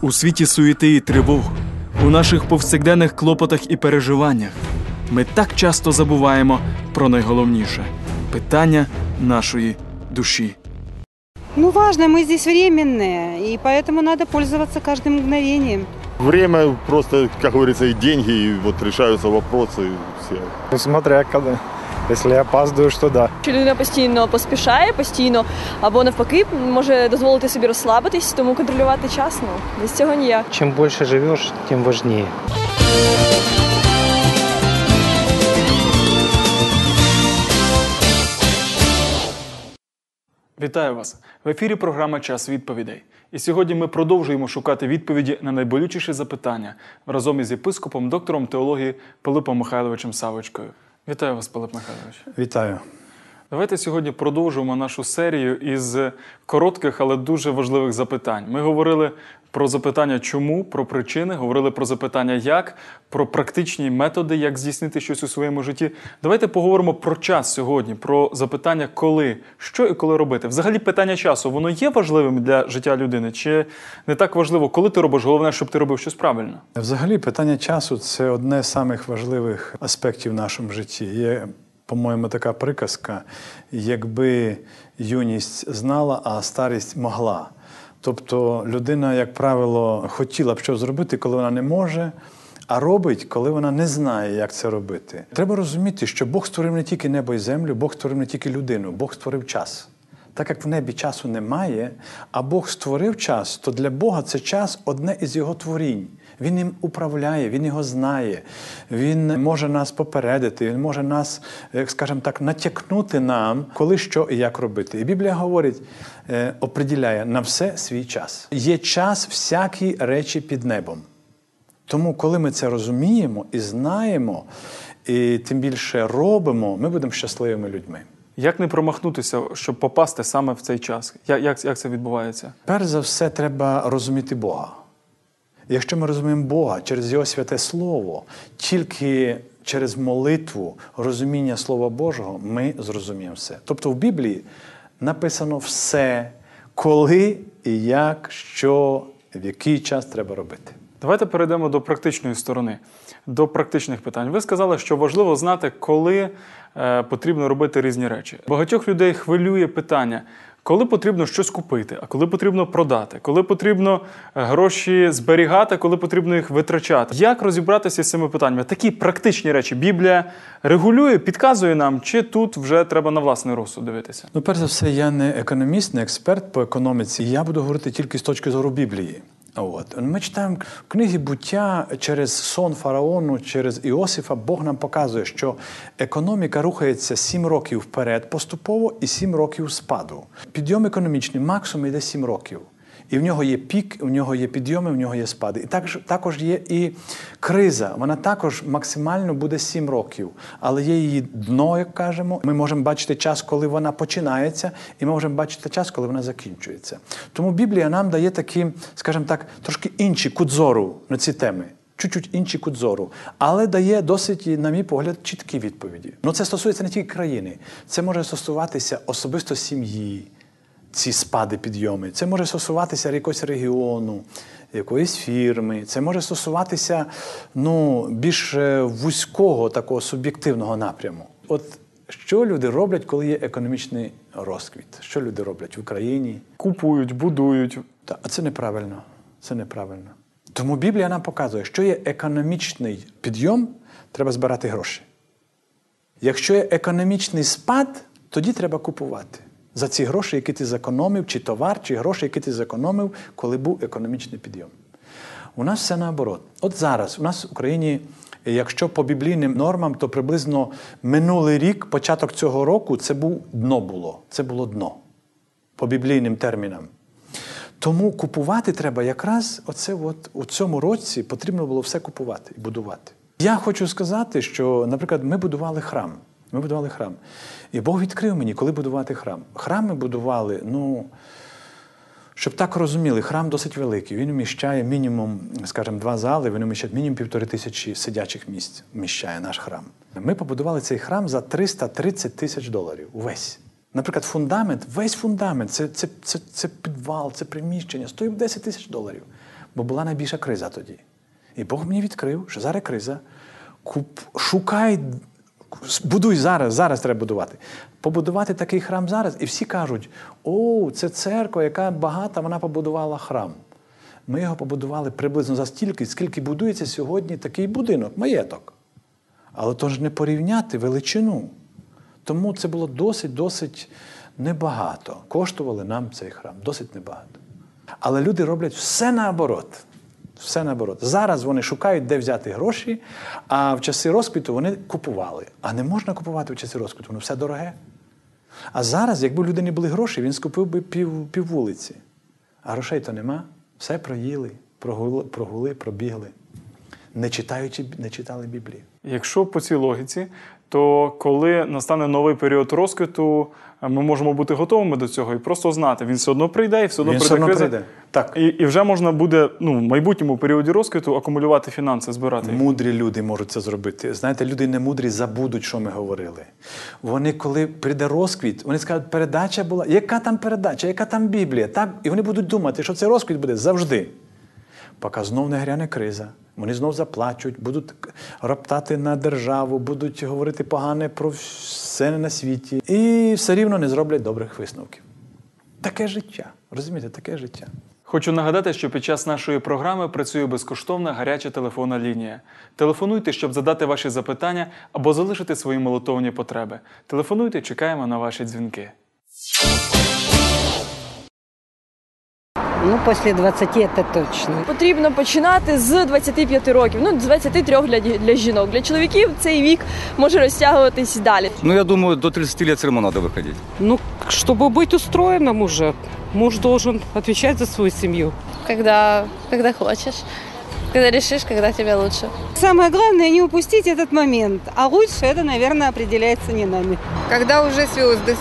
У світі суєти і тривог, у наших повсякденних клопотах і переживаннях ми так часто забуваємо про найголовніше питання нашої душі. Ну, важно, мы здесь временные, и поэтому надо пользоваться каждым мгновением. Время просто, как говорится, и деньги, и вот решаются вопросы, и все. Ну, смотря когда. Если я опаздываю, что да. Що людина постійно поспішає, постійно або навпаки може дозволити собі розслабитись, тому контролювати час ну без цього ніяк. Чем больше живешь, тем важнее. Вітаю вас! В ефірі програма Час відповідей. І сьогодні ми продовжуємо шукати відповіді на найболючіші запитання разом із єпископом, доктором теології Пилипом Михайловичем Савочкою. Вітаю вас, Пилип Михайлович. Вітаю. Давайте сьогодні продовжуємо нашу серію із коротких, але дуже важливих запитань. Ми говорили про запитання чому, про причини, говорили про запитання як, про практичні методи, як здійснити щось у своєму житті. Давайте поговоримо про час сьогодні, про запитання коли, що і коли робити. Взагалі, питання часу воно є важливим для життя людини, чи не так важливо, коли ти робиш, головне, щоб ти робив щось правильно. Взагалі, питання часу це одне з самих важливих аспектів в нашому житті. Є, по-моєму, така приказка: якби юність знала, а старість могла. Тобто людина, як правило, хотіла б щось зробити, коли вона не може, а робить, коли вона не знає, як це робити. Треба розуміти, що Бог створив не тільки небо і землю, Бог створив не тільки людину, Бог створив час. Так як в небі часу немає, а Бог створив час, то для Бога це час одне із його творінь. Він ним управляє, він його знає, він може нас попередити, він може нас, скажімо так, натякнути нам, коли що і як робити. І Біблія говорить, е, оприділяє на все свій час. Є час всякі речі під небом. Тому, коли ми це розуміємо і знаємо, і тим більше робимо, ми будемо щасливими людьми. Як не промахнутися, щоб попасти саме в цей час? Як, як, як це відбувається? Перш за все, треба розуміти Бога. Якщо ми розуміємо Бога через Його святе Слово, тільки через молитву, розуміння Слова Божого, ми зрозуміємо все. Тобто в Біблії написано все, коли і як, що, в який час треба робити. Давайте перейдемо до практичної сторони, до практичних питань. Ви сказали, що важливо знати, коли е, потрібно робити різні речі. Багатьох людей хвилює питання, коли потрібно щось купити, а коли потрібно продати, коли потрібно е, гроші зберігати, коли потрібно їх витрачати. Як розібратися з цими питаннями? Такі практичні речі Біблія регулює, підказує нам, чи тут вже треба на власний розсуд дивитися. Ну, перш за все, я не економіст, не експерт по економіці. Я буду говорити тільки з точки зору Біблії. От ми читаємо в книгі буття через сон фараону, через Іосифа. Бог нам показує, що економіка рухається сім років вперед поступово і сім років спаду. Підйом економічний максимум йде сім років. І в нього є пік, в нього є підйоми, в нього є спади. І також також є і криза. Вона також максимально буде 7 років. Але є її дно, як кажемо. Ми можемо бачити час, коли вона починається, і ми можемо бачити час, коли вона закінчується. Тому Біблія нам дає такі, скажімо так, трошки інші кут зору на ці теми. Чуть-чуть інший кут зору, але дає досить, на мій погляд, чіткі відповіді. Ну це стосується не тільки країни, це може стосуватися особисто сім'ї, ці спади, підйоми. Це може стосуватися якогось регіону, якоїсь фірми. Це може стосуватися ну, більш е, вузького такого суб'єктивного напряму. От що люди роблять, коли є економічний розквіт? Що люди роблять в Україні? Купують, будують. Та, а це неправильно. Це неправильно. Тому Біблія нам показує, що є економічний підйом, треба збирати гроші. Якщо є економічний спад, тоді треба купувати за ці гроші, які ти зекономив, чи товар, чи гроші, які ти зекономив, коли був економічний підйом. У нас все наоборот. От зараз у нас в Україні, якщо по біблійним нормам, то приблизно минулий рік, початок цього року, це був дно було. Це було дно по біблійним термінам. Тому купувати треба якраз оце от, у цьому році потрібно було все купувати і будувати. Я хочу сказати, що, наприклад, ми будували храм. Ми будували храм. І Бог відкрив мені, коли будувати храм. Храм ми будували, ну, щоб так розуміли, храм досить великий. Він вміщає мінімум, скажімо, два зали, він вміщає мінімум півтори тисячі сидячих місць, вміщає наш храм. Ми побудували цей храм за 330 тисяч доларів. Увесь. Наприклад, фундамент, весь фундамент, це це, це, це підвал, це приміщення, стоїть 10 тисяч доларів. бо була найбільша криза тоді. І Бог мені відкрив, що зараз криза. Куп, шукай, будуй зараз, зараз треба будувати. Побудувати такий храм зараз, і всі кажуть: о, це церква, яка багата, вона побудувала храм. Ми його побудували приблизно за стільки, скільки будується сьогодні такий будинок, маєток. Але то ж не порівняти величину. Тому це було досить, досить небагато. Коштували нам цей храм, досить небагато. Але люди роблять все наоборот. Все наоборот. Зараз вони шукають, де взяти гроші, а в часи розквіту вони купували. А не можна купувати в часи розквіту, воно все дороге. А зараз, якби у людини були гроші, він скупив би пів, пів вулиці. А грошей то нема. Все проїли, прогули, прогули пробігли. Не читаючи, не читали Біблію. Якщо по цій логіці, то коли настане новий період розквіту, ми можемо бути готовими до цього і просто знати, він все одно прийде і все одно Він прийде все прийде. Так. І, і вже можна буде ну, в майбутньому періоді розквіту акумулювати фінанси, збирати. їх. Мудрі люди можуть це зробити. Знаєте, люди не мудрі забудуть, що ми говорили. Вони, коли прийде розквіт, вони скажуть, передача була. Яка там передача, яка там Біблія? Так? І вони будуть думати, що цей розквіт буде завжди. Поки знов не гряне криза. Вони знов заплачуть, будуть роптати на державу, будуть говорити погане про все на світі. І все рівно не зроблять добрих висновків. Таке життя. Розумієте, таке життя. Хочу нагадати, що під час нашої програми працює безкоштовна гаряча телефонна лінія. Телефонуйте, щоб задати ваші запитання або залишити свої молитовні потреби. Телефонуйте, чекаємо на ваші дзвінки. Ну, после 20 это точно. Потрібно починати з 25 років, ну з 23 для, ді- для жінок. Для чоловіків цей вік може розтягуватись далі. Ну, я думаю, до 30 лет все равно надо выходить. Ну, чтобы быть устроенным уже, муж должен отвечать за свою семью. когда, когда хочешь, когда решишь, когда тебе лучше. Самое главное не упустить этот момент. А лучше это, наверное, определяется не нами. Когда уже звезды,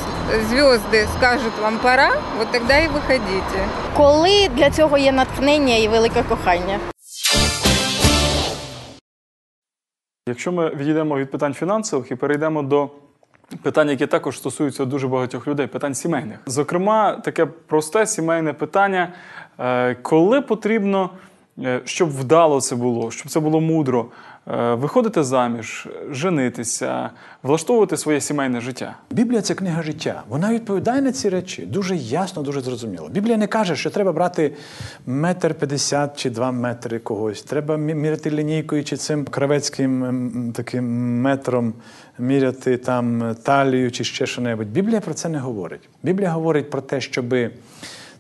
звезды скажут вам пора, вот тогда и выходите. Коли для цього є натхнення і велике кохання. Якщо ми відійдемо від питань фінансових і перейдемо до питань, які також стосуються дуже багатьох людей, питань сімейних. Зокрема, таке просте сімейне питання, е, коли потрібно, е, щоб вдало це було, щоб це було мудро, виходити заміж, женитися, влаштовувати своє сімейне життя. Біблія це книга життя. Вона відповідає на ці речі дуже ясно, дуже зрозуміло. Біблія не каже, що треба брати метр п'ятдесят чи два метри когось. Треба міряти лінійкою чи цим кравецьким ем, таким метром міряти там талію чи ще що-небудь. Біблія про це не говорить. Біблія говорить про те, щоби.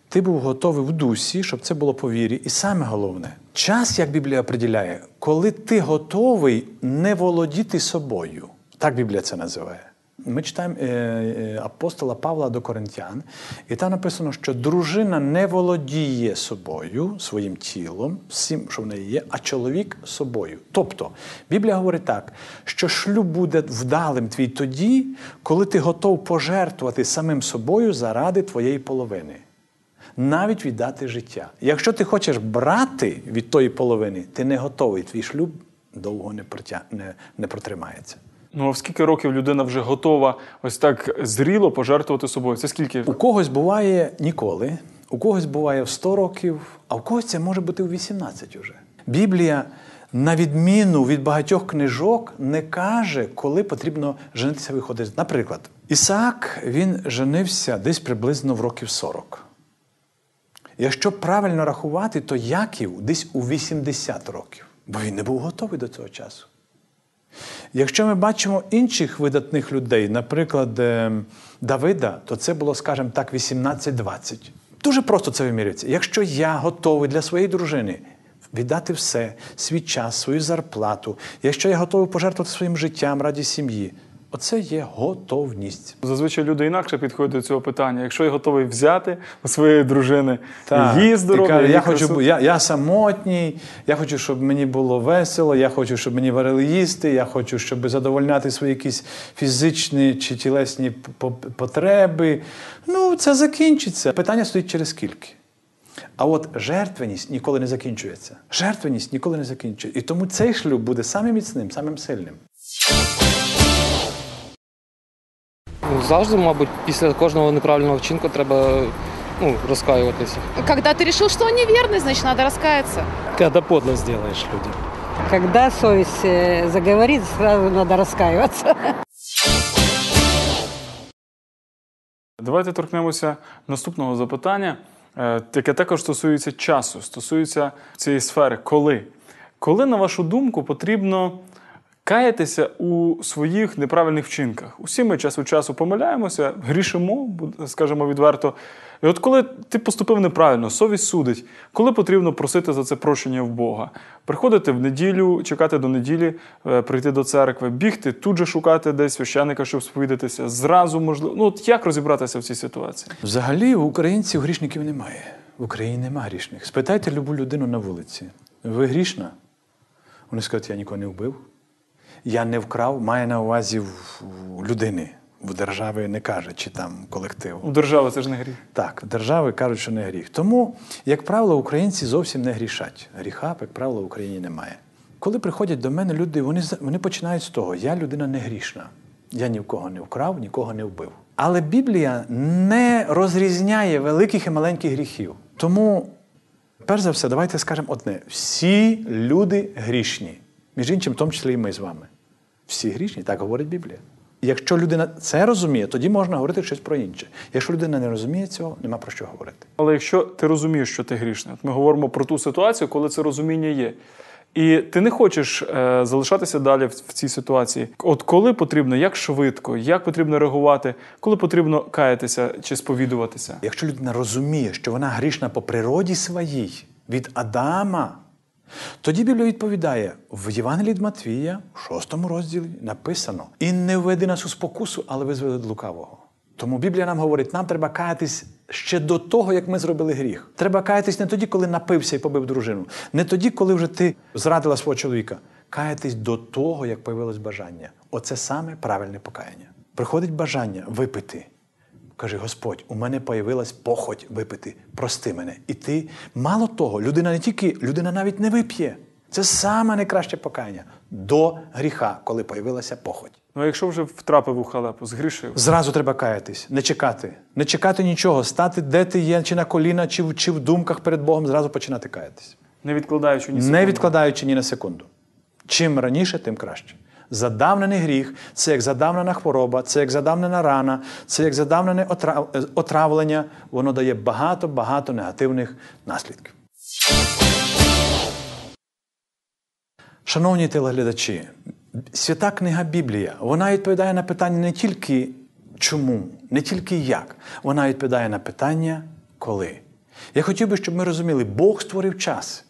Ти був готовий в дусі, щоб це було по вірі. І саме головне, час, як Біблія определяє, коли ти готовий не володіти собою. Так Біблія це називає. Ми читаємо е, е, апостола Павла до Коринтян, і там написано, що дружина не володіє собою, своїм тілом, всім, що в неї є, а чоловік собою. Тобто, Біблія говорить так, що шлюб буде вдалим твій тоді, коли ти готов пожертвувати самим собою заради твоєї половини навіть віддати життя. Якщо ти хочеш брати від тої половини, ти не готовий, твій шлюб довго не, протя... не, не протримається. Ну а в скільки років людина вже готова ось так зріло пожертвувати собою? Це скільки? У когось буває ніколи, у когось буває в 100 років, а у когось це може бути у 18 уже. Біблія, на відміну від багатьох книжок, не каже, коли потрібно женитися виходити. Наприклад, Ісаак він женився десь приблизно в років 40. Якщо правильно рахувати, то Яків десь у 80 років, бо він не був готовий до цього часу. Якщо ми бачимо інших видатних людей, наприклад, е, Давида, то це було, скажімо так, 18-20. Дуже просто це вимірюється. Якщо я готовий для своєї дружини віддати все, свій час, свою зарплату, якщо я готовий пожертвувати своїм життям раді сім'ї, оце є готовність. Зазвичай люди інакше підходять до цього питання. Якщо я готовий взяти у своєї дружини Так, її здоров'я, я хочу, красу. я, я самотній, я хочу, щоб мені було весело, я хочу, щоб мені варили їсти, я хочу, щоб задовольняти свої якісь фізичні чи тілесні потреби. Ну, це закінчиться. Питання стоїть через скільки. А от жертвеність ніколи не закінчується. Жертвеність ніколи не закінчується. І тому цей шлюб буде самим міцним, самим сильним. Ну, Завжди, мабуть, після кожного неправильного вчинку треба ну, раскаиваться. Когда ты решил, что он неверный, значит, надо раскаяться. Когда подло сделаешь людям. Когда совесть э, заговорит, сразу надо раскаиваться. Давайте торкнемося наступного запитання, е, яке також стосується часу, стосується цієї сфери. Коли? Коли, на вашу думку, потрібно каятися у своїх неправильних вчинках? Усі ми час від часу помиляємося, грішимо, скажімо відверто. І от коли ти поступив неправильно, совість судить, коли потрібно просити за це прощення в Бога, приходити в неділю, чекати до неділі, е, прийти до церкви, бігти, тут же шукати десь священника, щоб сповідатися, зразу можливо. Ну от як розібратися в цій ситуації? Взагалі у українців грішників немає. В Україні нема грішних. Спитайте любу людину на вулиці. Ви грішна? Вони скажуть, я нікого не вбив. Я не вкрав, має на увазі в людини. В держави не каже, чи там колективу. У держави це ж не гріх. Так, держави кажуть, що не гріх. Тому, як правило, українці зовсім не грішать. Гріха, як правило, в Україні немає. Коли приходять до мене люди, вони, вони починають з того: я людина не грішна. Я ні в кого не вкрав, нікого не вбив. Але Біблія не розрізняє великих і маленьких гріхів. Тому, перш за все, давайте скажемо одне: всі люди грішні. Між іншим, в тому числі і ми з вами. Всі грішні, так говорить Біблія. Якщо людина це розуміє, тоді можна говорити щось про інше. Якщо людина не розуміє цього, нема про що говорити. Але якщо ти розумієш, що ти грішний, от ми говоримо про ту ситуацію, коли це розуміння є. І ти не хочеш е, залишатися далі в, в цій ситуації. От коли потрібно, як швидко, як потрібно реагувати, коли потрібно каятися чи сповідуватися? Якщо людина розуміє, що вона грішна по природі своїй від Адама, тоді Біблія відповідає в Євангелії від Матвія, в шостому розділі, написано: І не введи нас у спокусу, але визволи від лукавого. Тому Біблія нам говорить, нам треба каятись ще до того, як ми зробили гріх. Треба каятись не тоді, коли напився і побив дружину, не тоді, коли вже ти зрадила свого чоловіка. Каятись до того, як появилось бажання. Оце саме правильне покаяння. Приходить бажання випити. Каже, Господь, у мене появилась похоть випити, прости мене. І ти, мало того, людина не тільки, людина навіть не вип'є. Це саме найкраще покаяння до гріха, коли появилася похоть. Ну а якщо вже втрапив у халепу, згрішив. Зразу треба каятись, не чекати. Не чекати нічого, стати, де ти є, чи на коліна, чи в, чи в думках перед Богом, зразу починати каятись. Не відкладаючи ні Не відкладаючи ні на секунду. Чим раніше, тим краще. Задавнений гріх це як задавнена хвороба, це як задавнена рана, це як задавнене е, отравлення. Воно дає багато-багато негативних наслідків. Шановні телеглядачі, свята книга Біблія, вона відповідає на питання не тільки чому, не тільки як, вона відповідає на питання коли. Я хотів би, щоб ми розуміли, Бог створив час.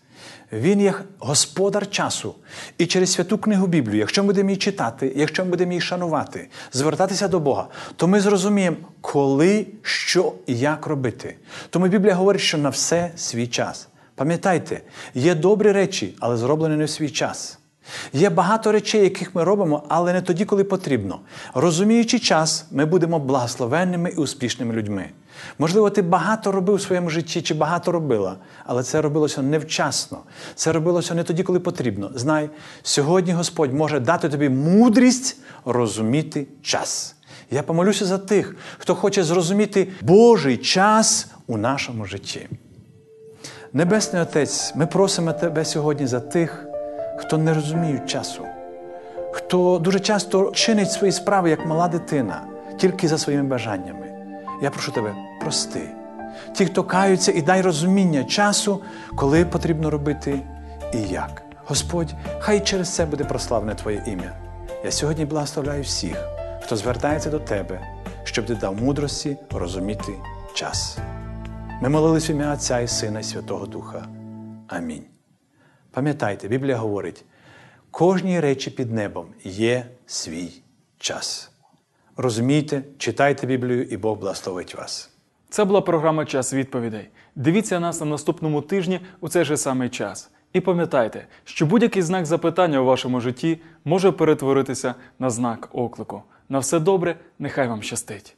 Він є господар часу. І через святу книгу Біблію, якщо ми будемо її читати, якщо ми будемо її шанувати, звертатися до Бога, то ми зрозуміємо, коли, що і як робити. Тому Біблія говорить, що на все свій час. Пам'ятайте, є добрі речі, але зроблені не в свій час. Є багато речей, яких ми робимо, але не тоді, коли потрібно. Розуміючи час, ми будемо благословенними і успішними людьми. Можливо, ти багато робив у своєму житті чи багато робила, але це робилося невчасно. Це робилося не тоді, коли потрібно. Знай, сьогодні Господь може дати тобі мудрість розуміти час. Я помолюся за тих, хто хоче зрозуміти Божий час у нашому житті. Небесний Отець, ми просимо Тебе сьогодні за тих, хто не розуміє часу, хто дуже часто чинить свої справи як мала дитина, тільки за своїми бажаннями. Я прошу тебе, прости. Ті, хто каються, і дай розуміння часу, коли потрібно робити і як. Господь, хай через це буде прославне Твоє ім'я. Я сьогодні благословляю всіх, хто звертається до Тебе, щоб ти дав мудрості розуміти час. Ми молились в ім'я Отця і Сина і Святого Духа. Амінь. Пам'ятайте, Біблія говорить: кожній речі під небом є свій час. Розумійте, читайте Біблію, і Бог благословить вас. Це була програма Час відповідей. Дивіться нас на наступному тижні у цей же самий час. І пам'ятайте, що будь-який знак запитання у вашому житті може перетворитися на знак оклику. На все добре, нехай вам щастить.